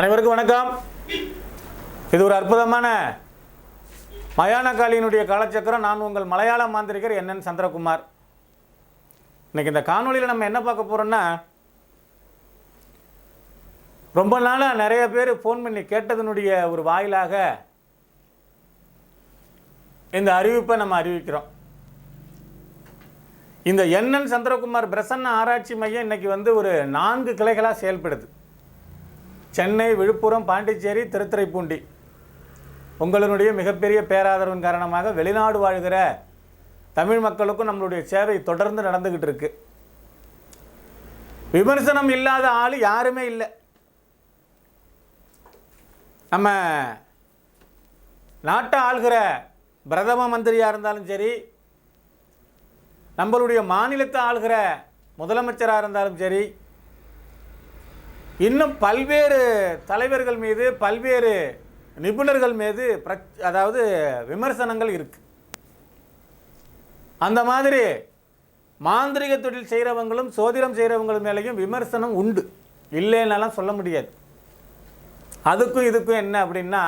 வணக்கம். இது ஒரு அற்புதமான மயானகாளியினுடைய காலச்சக்கரம். நான் உங்கள் மலையாள மாந்திரிகர் என்னன் சந்திரகுமார். இன்றைக்கி இந்த காணொளியில் நம்ம என்ன பார்க்க போகிறோன்னா ரொம்ப நாளாக நிறைய பேர் ஃபோன் பண்ணி கேட்டதனுடைய ஒரு வாயிலாக இந்த அறிவிப்பை நம்ம அறிவிக்கிறோம். இந்த என்என் சந்திரகுமார் பிரசன்ன ஆராய்ச்சி மையம் இன்னைக்கு வந்து ஒரு நான்கு கிளைகளாக செயல்படுது. சென்னை விழுப்புரம் பாண்டிச்சேரி திருத்துறைப்பூண்டி. உங்களுடைய மிகப்பெரிய பேராதரவின் காரணமாக வெளிநாடு வாழ்கிற தமிழ் மக்களுக்கும் நம்மளுடைய சேவை தொடர்ந்து நடந்துக்கிட்டு இருக்கு. விமர்சனம் இல்லாத ஆள் யாருமே இல்லை. நம்ம நாட்டை ஆள்கிற பிரதம மந்திரியாக இருந்தாலும் சரி நம்மளுடைய மாநிலத்தை ஆள்கிற முதலமைச்சராக இருந்தாலும் சரி இன்னும் பல்வேறு தலைவர்கள் மீது பல்வேறு நிபுணர்கள் மீது பிரச் அதாவது விமர்சனங்கள் இருக்குது அந்த மாதிரி மாந்திரிக தொழில் செய்கிறவங்களும் சோதிடம் செய்கிறவங்களும் மேலேயும் விமர்சனம் உண்டு. இல்லைன்னாலாம் சொல்ல முடியாது. அதுக்கும் இதுக்கும் என்ன அப்படின்னா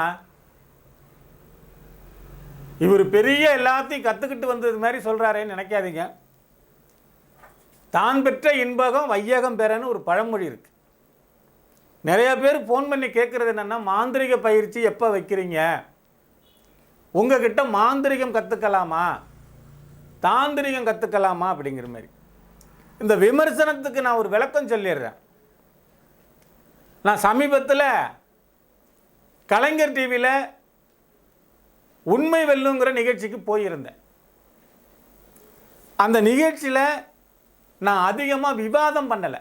இவர் பெரிய எல்லாத்தையும் கற்றுக்கிட்டு வந்தது மாதிரி சொல்கிறாரேன்னு நினைக்காதீங்க. தான் பெற்ற இன்பகம் வையகம் பெறன்னு ஒரு பழமொழி இருக்குது நிறைய பேர் ஃபோன் பண்ணி கேட்குறது என்னென்னா மாந்திரிக பயிற்சி எப்போ வைக்கிறீங்க? உங்ககிட்ட மாந்திரிகம் கற்றுக்கலாமா தாந்திரிகம் கற்றுக்கலாமா அப்படிங்கிற மாதிரி. இந்த விமர்சனத்துக்கு நான் ஒரு விளக்கம் சொல்லிடுறேன். நான் சமீபத்தில் கலைஞர் டிவியில் உண்மை வெல்லுங்கிற நிகழ்ச்சிக்கு போயிருந்தேன். அந்த நிகழ்ச்சியில் நான் அதிகமாக விவாதம் பண்ணலை.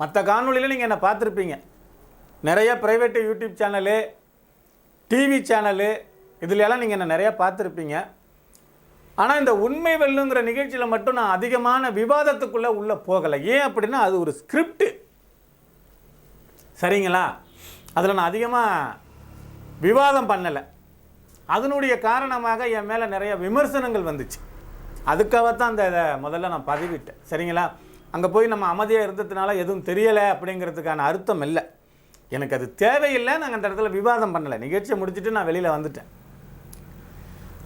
மற்ற காணொலியில் நீங்கள் என்னை பார்த்துருப்பீங்க. நிறைய private YouTube channel TV channel இதுலெல்லாம் நீங்கள் என்ன நிறையா பார்த்துருப்பீங்க. ஆனால் இந்த உண்மை வெல்லுங்கிற நிகழ்ச்சியில் மட்டும் நான் அதிகமான விவாதத்துக்குள்ளே உள்ளே போகலை. ஏன் அப்படின்னா அது ஒரு ஸ்கிரிப்டு சரிங்களா? அதில் நான் அதிகமாக விவாதம் பண்ணலை. அதனுடைய காரணமாக என் மேலே நிறைய விமர்சனங்கள் வந்துச்சு. அதுக்காக தான் அந்த இதை முதல்ல நான் பதிவிட்டேன். சரிங்களா? அங்கே போய் நம்ம அமைதியாக இருந்ததுனால எதுவும் தெரியலை அப்படிங்கிறதுக்கான அர்த்தம் இல்லை. எனக்கு அது தேவையில்லை. நாங்கள் அந்த இடத்துல விவாதம் பண்ணலை. நிகழ்ச்சியை முடிச்சுட்டு நான் வெளியில் வந்துட்டேன்.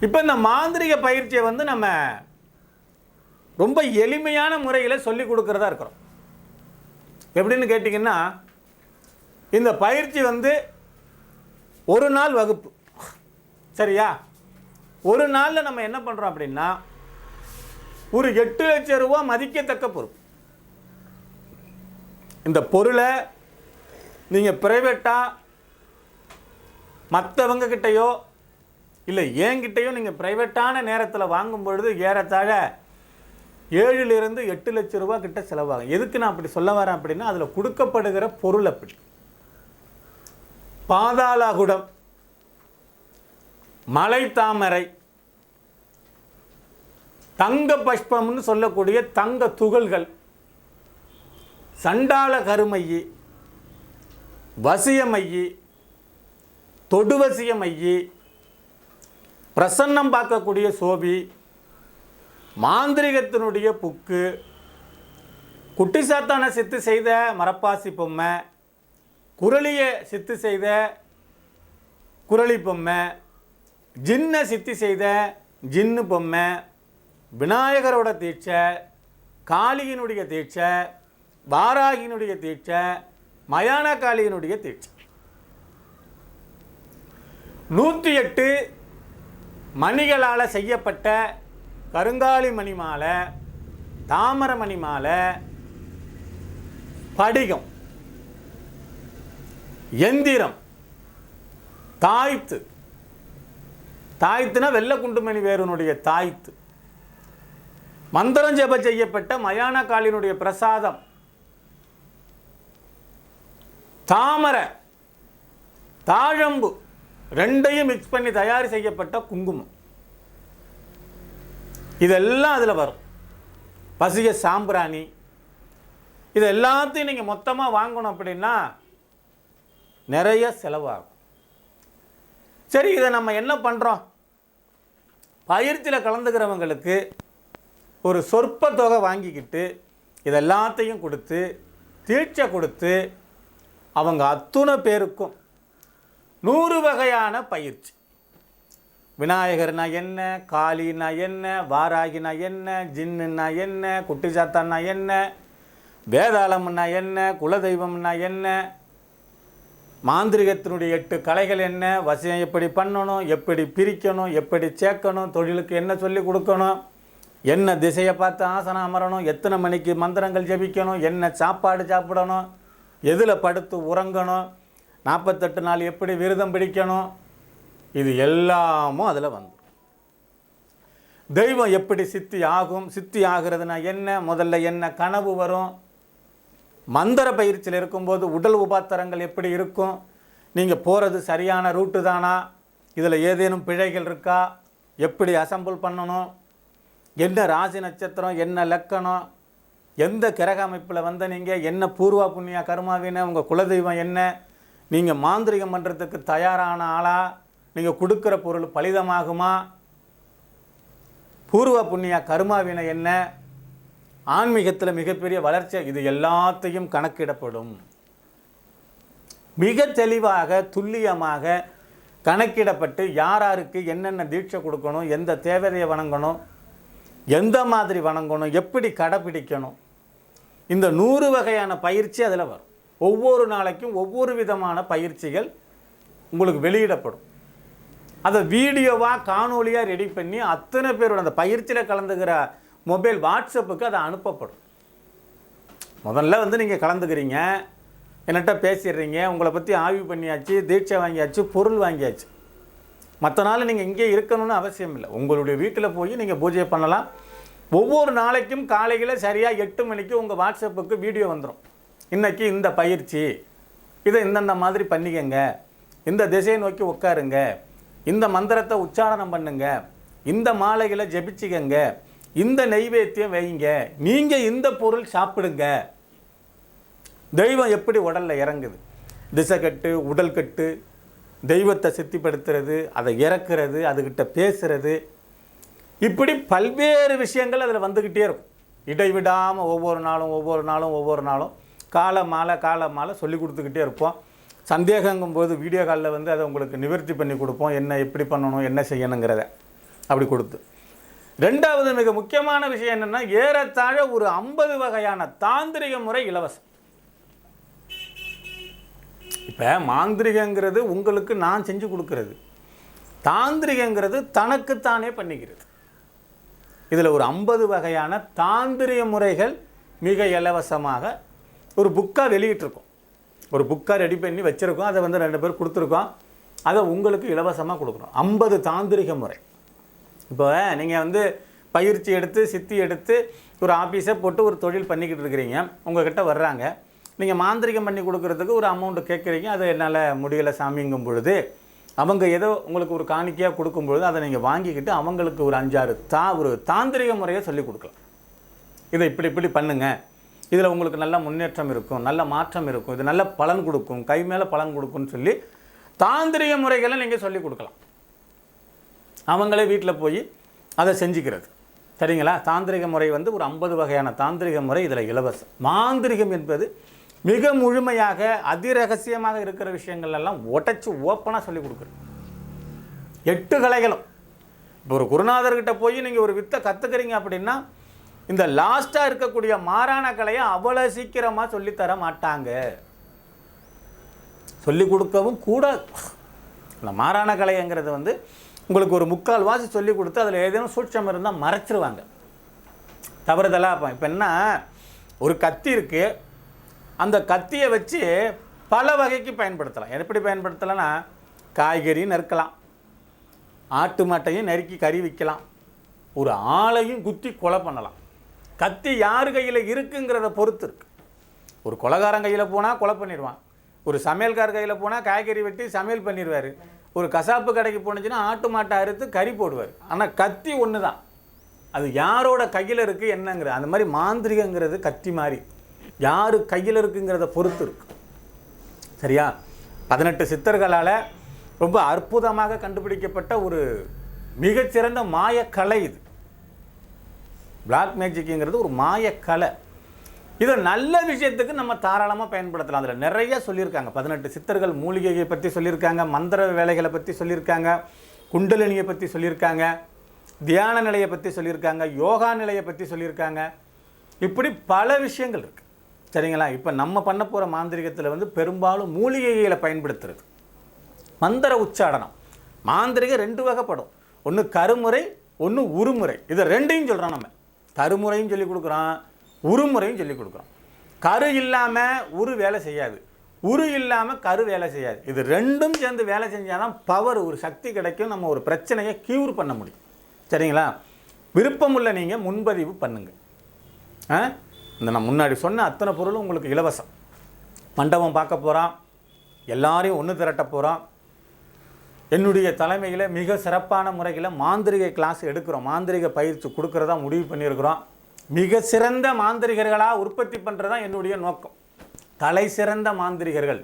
இப்போ இந்த மாந்திரிக பயிற்சியை வந்து நம்ம ரொம்ப எளிமையான முறையில் சொல்லி கொடுக்குறதா இருக்கிறோம். எப்படின்னு கேட்டிங்கன்னா இந்த பயிற்சி வந்து ஒரு நாள் வகுப்பு. சரியா? ஒரு நாளில் நம்ம என்ன பண்ணுறோம் அப்படின்னா ஒரு எட்டு லட்சம் ரூபா மதிக்கத்தக்க பொறுப்பு. இந்த பொருளை நீங்கள் ப்ரைவேட்டாக மற்றவங்க கிட்டேயோ இல்லை என்கிட்டேயோ நீங்கள் ப்ரைவேட்டான நேரத்தில் வாங்கும் பொழுது ஏறத்தாழ ஏழிலிருந்து எட்டு லட்சம் ரூபா கிட்ட செலவாகும். எதுக்கு நான் அப்படி சொல்ல வரேன் அப்படின்னா அதில் கொடுக்கப்படுகிற பொருள் அப்படி. பாதாளகுடம் மலை தாமரை தங்க பஷ்பம்னு சொல்லக்கூடிய தங்க துகள்கள். சண்டாள கருமையி வசியமையி தொடுவசியமையி பிரசன்னம் பார்க்கக்கூடிய சோபி மாந்திரிகத்தினுடைய புக்கு குட்டி சாத்தான சித்து செய்த மரப்பாசி பொம்மை குரளியை சித்து செய்த குரளி பொம்மை ஜின்ன சித்தி செய்த ஜின்னு பொம்மை விநாயகரோட தீட்சை காளியினுடைய தீட்சை வாராகியினுடைய தீட்சை மயானகாளியினுடைய தீட்சை. நூற்றி எட்டு மணிகளால் செய்யப்பட்ட கருங்காலி மணி மாலை தாமர மணி மாலை படிகம் எந்திரம் தாய்த்து. தாய்த்துனா வெள்ளை குண்டுமணி வேறுனுடைய தாய்த்து. மந்திரம் ஜெப செய்யப்பட்ட மயானகாளினுடைய பிரசாதம் தாமரை தாழம்பு ரெண்டையும் மிக்ஸ் பண்ணி தயார் செய்யப்பட்ட குங்குமம். இதெல்லாம் அதில் வரும். பசிய சாம்பிராணி. இது எல்லாத்தையும் நீங்கள் மொத்தமாக வாங்கணும் அப்படின்னா நிறைய செலவாகும். சரி இதை நம்ம என்ன பண்ணுறோம் பயிற்சியில் கலந்துக்கிறவங்களுக்கு ஒரு சொற்ப தொகை வாங்கிக்கிட்டு இதெல்லாத்தையும் கொடுத்து தீட்சை கொடுத்து அவங்க அத்துணை பேருக்கும் நூறு வகையான பயிற்சி. விநாயகர்னா என்ன காளினா என்ன வாராகினா என்ன ஜின்னுனா என்ன குட்டி என்ன வேதாளம்னா என்ன குலதெய்வம்னா என்ன மாந்திரிகத்தினுடைய எட்டு கலைகள் என்ன வசியம் எப்படி பண்ணணும் எப்படி பிரிக்கணும் எப்படி சேர்க்கணும் தொழிலுக்கு என்ன சொல்லி கொடுக்கணும் என்ன திசையை பார்த்து ஆசனம் அமரணும் எத்தனை மணிக்கு மந்திரங்கள் ஜெபிக்கணும் என்ன சாப்பாடு சாப்பிடணும் எதில் படுத்து உறங்கணும்? நாற்பத்தெட்டு நாள் எப்படி விரதம் பிடிக்கணும்? இது எல்லாமும் அதில் வந்து தெய்வம் எப்படி சித்தி ஆகும்? சித்தி ஆகிறதுனா என்ன? முதல்ல என்ன கனவு வரும்? மந்திர பயிற்சியில் இருக்கும்போது உடல் உபாத்தரங்கள் எப்படி இருக்கும்? நீங்கள் போகிறது சரியான ரூட்டு தானா? இதில் ஏதேனும் பிழைகள் இருக்கா? எப்படி அசம்பிள் பண்ணணும்? என்ன ராசி நட்சத்திரம்? என்ன லக்கணம்? எந்த கிரக அமைப்பில் வந்த நீங்கள் என்ன பூர்வா புண்ணியா கர்மாவின உங்கள் குலதெய்வம் என்ன? நீங்கள் மாந்திரிகம் பண்ணுறதுக்கு தயாரான ஆளா? நீங்கள் கொடுக்குற பொருள் பலிதமாகுமா? பூர்வ புண்ணியா கருமாவினை என்ன? ஆன்மீகத்தில் மிகப்பெரிய வளர்ச்சி இது எல்லாத்தையும் கணக்கிடப்படும். மிக தெளிவாக துல்லியமாக கணக்கிடப்பட்டு யார் யாருக்கு என்னென்ன தீட்சை கொடுக்கணும் எந்த தேவதையை வணங்கணும் எந்த மாதிரி வணங்கணும் எப்படி கடைப்பிடிக்கணும் இந்த நூறு வகையான பயிற்சி அதில் வரும். ஒவ்வொரு நாளைக்கும் ஒவ்வொரு விதமான பயிற்சிகள் உங்களுக்கு வெளியிடப்படும். அதை வீடியோவாக காணொலியாக ரெடி பண்ணி அத்தனை பேரோட அந்த பயிற்சியில் கலந்துக்கிற மொபைல் வாட்ஸ்அப்புக்கு அதை அனுப்பப்படும். முதல்ல வந்து நீங்கள் கலந்துக்கிறீங்க. என்கிட்ட பேசிடுறீங்க. உங்களை பற்றி ஆய்வு பண்ணியாச்சு தீட்சை வாங்கியாச்சு பொருள் வாங்கியாச்சு. மற்ற நாள் நீங்கள் இங்கே இருக்கணும்னு அவசியம் இல்லை உங்களுடைய வீட்டில் போய் நீங்கள் பூஜை பண்ணலாம். ஒவ்வொரு நாளைக்கும் காலையில் சரியாக எட்டு மணிக்கு உங்கள் வாட்ஸ்அப்புக்கு வீடியோ வந்துடும் இன்றைக்கி இந்த பயிற்சி இதை இந்தந்த மாதிரி பண்ணிக்கங்க. இந்த திசையை நோக்கி உட்காருங்க. இந்த மந்திரத்தை உச்சாரணம் பண்ணுங்க. இந்த மாலைகளை ஜெபிச்சுக்கங்க. இந்த நெய்வேத்தியம் வைங்க. நீங்கள் இந்த பொருள் சாப்பிடுங்க. தெய்வம் எப்படி உடலில் இறங்குது? திசை கட்டு உடல் கட்டு தெய்வத்தை சித்திப்படுத்துறது அதை இறக்குறது அதுக்கிட்ட பேசுகிறது இப்படி பல்வேறு விஷயங்கள் அதில் வந்துக்கிட்டே இருக்கும். இடைவிடாமல் ஒவ்வொரு நாளும் ஒவ்வொரு நாளும் ஒவ்வொரு நாளும் கால மாலை கால மாலை சொல்லி கொடுத்துக்கிட்டே இருப்போம். சந்தேகங்கும் போது வீடியோ காலில் வந்து அதை உங்களுக்கு நிவர்த்தி பண்ணி கொடுப்போம். என்ன எப்படி பண்ணணும் என்ன செய்யணுங்கிறத அப்படி கொடுத்து. ரெண்டாவது மிக முக்கியமான விஷயம் என்னென்னா ஏறத்தாழ ஒரு ஐம்பது வகையான தாந்திரிக முறை இலவசம். இப்போ மாந்திரிகங்கிறது உங்களுக்கு நான் செஞ்சு கொடுக்கறது. தாந்திரிகங்கிறது தனக்குத்தானே பண்ணிக்கிறது. இதில் ஒரு ஐம்பது வகையான தாந்திரிய முறைகள் மிக இலவசமாக ஒரு புக்காக வெளியிட்டிருக்கோம். ஒரு புக்காக ரெடி பண்ணி வச்சுருக்கோம். அதை வந்து ரெண்டு பேர் கொடுத்துருக்கோம். அதை உங்களுக்கு இலவசமாக கொடுக்குறோம் ஐம்பது தாந்திரிக முறை. இப்போ நீங்கள் வந்து பயிற்சி எடுத்து சித்தி எடுத்து ஒரு ஆஃபீஸை போட்டு ஒரு தொழில் பண்ணிக்கிட்டு இருக்கிறீங்க. உங்கள்கிட்ட வர்றாங்க. நீங்கள் மாந்திரிகம் பண்ணி கொடுக்குறதுக்கு ஒரு அமௌண்ட்டு கேட்குறீங்க. அது என்னால் முடியலை சாமிங்கும் பொழுது அவங்க ஏதோ உங்களுக்கு ஒரு காணிக்கையாக கொடுக்கும் பொழுது அதை நீங்கள் வாங்கிக்கிட்டு அவங்களுக்கு ஒரு அஞ்சாறு தா ஒரு தாந்திரிக முறையை சொல்லி கொடுக்கலாம். இதை இப்படி இப்படி பண்ணுங்கள் இதில் உங்களுக்கு நல்ல முன்னேற்றம் இருக்கும் நல்ல மாற்றம் இருக்கும் இது நல்ல பலன் கொடுக்கும் கை மேலே பலன் கொடுக்கும்னு சொல்லி தாந்திரிக முறைகளை நீங்கள் சொல்லி கொடுக்கலாம். அவங்களே வீட்டில் போய் அதை செஞ்சுக்கிறது. சரிங்களா? தாந்திரிக முறை வந்து ஒரு ஐம்பது வகையான தாந்திரிக முறை இதில் இலவசம். மாந்திரிகம் என்பது மிக முழுமையாக அதிரகசியமாக இருக்கிற விஷயங்கள் எல்லாம் உடச்சி ஓப்பனாக சொல்லி கொடுக்குறது எட்டு கலைகளும். இப்போ ஒரு குருநாதர்கிட்ட போய் நீங்கள் ஒரு வித்தை கற்றுக்கிறீங்க அப்படின்னா இந்த லாஸ்ட்டாக இருக்கக்கூடிய மாறான கலையை அவ்வளோ சீக்கிரமாக சொல்லித்தர மாட்டாங்க. சொல்லி கொடுக்கவும் கூட இந்த மாறான கலைங்கிறது வந்து உங்களுக்கு ஒரு முக்கால் வாசி சொல்லி கொடுத்து அதில் ஏதேனும் சூட்சம் இருந்தால் மறைச்சிருவாங்க. தவறுதலாக இப்போ இப்போ என்ன ஒரு கத்தி இருக்குது அந்த கத்தியை வச்சு பல வகைக்கு பயன்படுத்தலாம். எப்படி பயன்படுத்தலைன்னா காய்கறி நறுக்கலாம். ஆட்டு மாட்டையும் நறுக்கி கறி விற்கலாம். ஒரு ஆளையும் குத்தி கொலை பண்ணலாம். கத்தி யார் கையில் இருக்குங்கிறத பொறுத்து இருக்கு. ஒரு கொலகாரன் கையில் போனால் கொலை பண்ணிடுவான். ஒரு சமையல்கார் கையில் போனால் காய்கறி வெட்டி சமையல் பண்ணிடுவார். ஒரு கசாப்பு கடைக்கு போனுச்சுன்னா ஆட்டு மாட்டை அறுத்து கறி போடுவார். ஆனால் கத்தி ஒன்று தான் அது யாரோட கையில் இருக்குது என்னங்கிறது. அந்த மாதிரி மாந்திரிகங்கிறது கத்தி மாதிரி. யார் கையில் இருக்குங்கிறத பொறுத்து இருக்கு. சரியா? பதினெட்டு சித்தர்களால் ரொம்ப அற்புதமாக கண்டுபிடிக்கப்பட்ட ஒரு மிகச்சிறந்த மாயக்கலை இது. பிளாக் மேஜிக்குங்கிறது ஒரு மாயக்கலை. இதை நல்ல விஷயத்துக்கு நம்ம தாராளமாக பயன்படுத்தலாம். அதில் நிறைய சொல்லியிருக்காங்க. பதினெட்டு சித்தர்கள் மூலிகையை பற்றி சொல்லியிருக்காங்க மந்திர வேலைகளை பற்றி சொல்லியிருக்காங்க குண்டலினியை பற்றி சொல்லியிருக்காங்க தியான நிலையை பற்றி சொல்லியிருக்காங்க யோகா நிலையை பற்றி சொல்லியிருக்காங்க. இப்படி பல விஷயங்கள் இருக்குது சரிங்களா? இப்போ நம்ம பண்ண போகிற மாந்திரிகத்தில் வந்து பெரும்பாலும் மூலிகைகளை பயன்படுத்துறது. மந்திர உச்சாடனம் மாந்திரிகம் ரெண்டு வகைப்படும். ஒன்று கருமுறை ஒன்று உருமுறை. இதை ரெண்டையும் சொல்கிறோம் நம்ம. கருமுறையும் சொல்லி கொடுக்குறோம் உருமுறையும் சொல்லி கொடுக்குறோம். கரு இல்லாமல் உரு வேலை செய்யாது. உரு இல்லாமல் கரு வேலை செய்யாது. இது ரெண்டும் சேர்ந்து வேலை செஞ்சால் தான் பவர் ஒரு சக்தி கிடைக்கும். நம்ம ஒரு பிரச்சனையை க்யூர் பண்ண முடியும். சரிங்களா? விருப்பமுள்ள நீங்கள் முன்பதிவு பண்ணுங்கள் ஆ? இந்த நான் முன்னாடி சொன்ன அத்தனை பொருளும் உங்களுக்கு இலவசம். மண்டபம் பார்க்க போகிறான் எல்லாரையும் ஒன்று திரட்ட போகிறோம் என்னுடைய தலைமையில் மிக சிறப்பான முறையில் மாந்திரிக கிளாஸ் எடுக்கிறோம். மாந்திரிக பயிற்சி கொடுக்குறதா முடிவு பண்ணியிருக்கிறோம். மிக சிறந்த மாந்திரிகர்களாக உற்பத்தி பண்ணுறதா என்னுடைய நோக்கம். தலை சிறந்த மாந்திரிகர்கள்.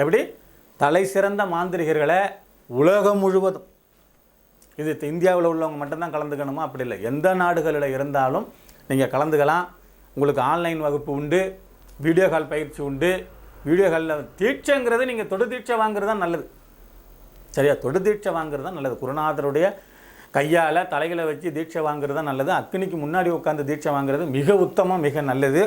எப்படி? தலை சிறந்த மாந்திரிகர்களை உலகம் முழுவதும். இது இந்தியாவில் உள்ளவங்க மட்டும்தான் கலந்துக்கணுமா? அப்படி இல்லை. எந்த நாடுகளில் இருந்தாலும் நீங்கள் கலந்துக்கலாம். உங்களுக்கு ஆன்லைன் வகுப்பு உண்டு வீடியோ கால் பயிற்சி உண்டு. வீடியோ காலில் தீட்சைங்கிறது நீங்கள் தொடு தீட்சை வாங்குறது தான் நல்லது. சரியா? தொடு தீட்சை வாங்குறது தான் நல்லது. குருநாதருடைய கையால் தலைகளை வச்சு தீட்சை வாங்குறது தான் நல்லது. அக்னிக்கு முன்னாடி உட்காந்து தீட்சை வாங்குறது மிக உத்தமம் மிக நல்லது.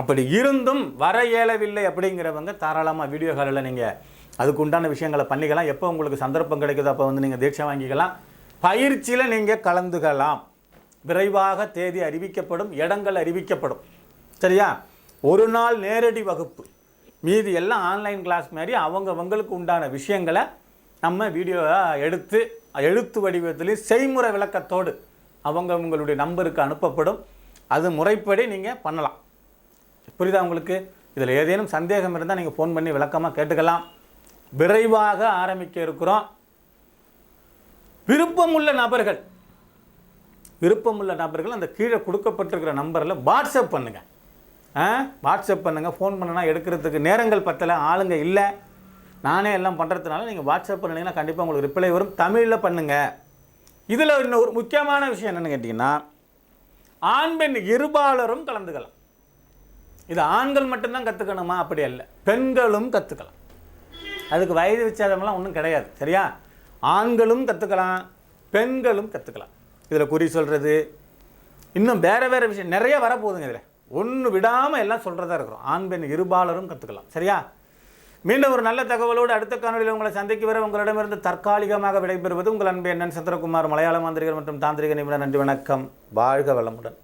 அப்படி இருந்தும் வர இயலவில்லை அப்படிங்கிறவங்க தாராளமாக வீடியோ காலில் நீங்கள் அதுக்கு உண்டான விஷயங்களை பண்ணிக்கலாம். எப்போ உங்களுக்கு சந்தர்ப்பம் கிடைக்குதோ அப்போ வந்து நீங்கள் தீட்சை வாங்கிக்கலாம். பயிற்சியில் நீங்கள் கலந்துக்கலாம். விரைவாக தேதி அறிவிக்கப்படும் இடங்கள் அறிவிக்கப்படும். சரியா? ஒரு நாள் நேரடி வகுப்பு. மீதி எல்லாம் ஆன்லைன் கிளாஸ் மாதிரி அவங்கவங்களுக்கு உண்டான விஷயங்களை நம்ம வீடியோவை எடுத்து எழுத்து வடிவத்திலையும் செய்முறை விளக்கத்தோடு அவங்க உங்களுடைய நம்பருக்கு அனுப்பப்படும். அது முறைப்படி நீங்கள் பண்ணலாம். புரியுதா உங்களுக்கு? இதில் ஏதேனும் சந்தேகம் இருந்தால் நீங்கள் ஃபோன் பண்ணி விளக்கமாக கேட்டுக்கலாம். விரைவாக ஆரம்பிக்க இருக்கிறோம். விருப்பமுள்ள நபர்கள் விருப்பமுள்ள நபர்கள் அந்த கீழே கொடுக்கப்பட்டிருக்கிற நம்பரில் வாட்ஸ்அப் பண்ணுங்கள் ஆ? வாட்ஸ்அப் பண்ணுங்கள் ஃபோன் பண்ணுனா எடுக்கிறதுக்கு நேரங்கள் பத்தலை ஆளுங்க இல்லை. நானே எல்லாம் பண்ணுறதுனால நீங்கள் வாட்ஸ்அப் பண்ணிங்கன்னா கண்டிப்பாக உங்களுக்கு ரிப்ளை வரும். தமிழில் பண்ணுங்கள் இதில் இன்னும் ஒரு முக்கியமான விஷயம் என்னென்னு கேட்டிங்கன்னா ஆண் பெண் இருபாலரும் கலந்துக்கலாம். இது ஆண்கள் மட்டும்தான் கற்றுக்கணுமா அப்படி அல்ல. பெண்களும் கற்றுக்கலாம் அதுக்கு வயது வித்தியாசமெல்லாம் ஒன்றும் கிடையாது. சரியா? ஆண்களும் கற்றுக்கலாம் பெண்களும் கற்றுக்கலாம் இதில் குறி சொல்கிறது இன்னும் வேறு வேறு விஷயம் நிறைய வரப்போகுதுங்க இதில். ஒன்று விடாமல் எல்லாம் சொல்கிறதா இருக்கிறோம். ஆண் பெண் இருபாலரும் கற்றுக்கலாம் சரியா? மீண்டும் ஒரு நல்ல தகவலோடு அடுத்த காணொலியில் உங்களை சந்திக்க வர உங்களிடமிருந்து தற்காலிகமாக விடைபெறுவது உங்கள் அன்பு என்னன் சந்திரகுமார் மலையாள மாந்திரிகர் மற்றும் தாந்திரிக நிபுணர். நன்றி வணக்கம். வாழ்க வளமுடன்.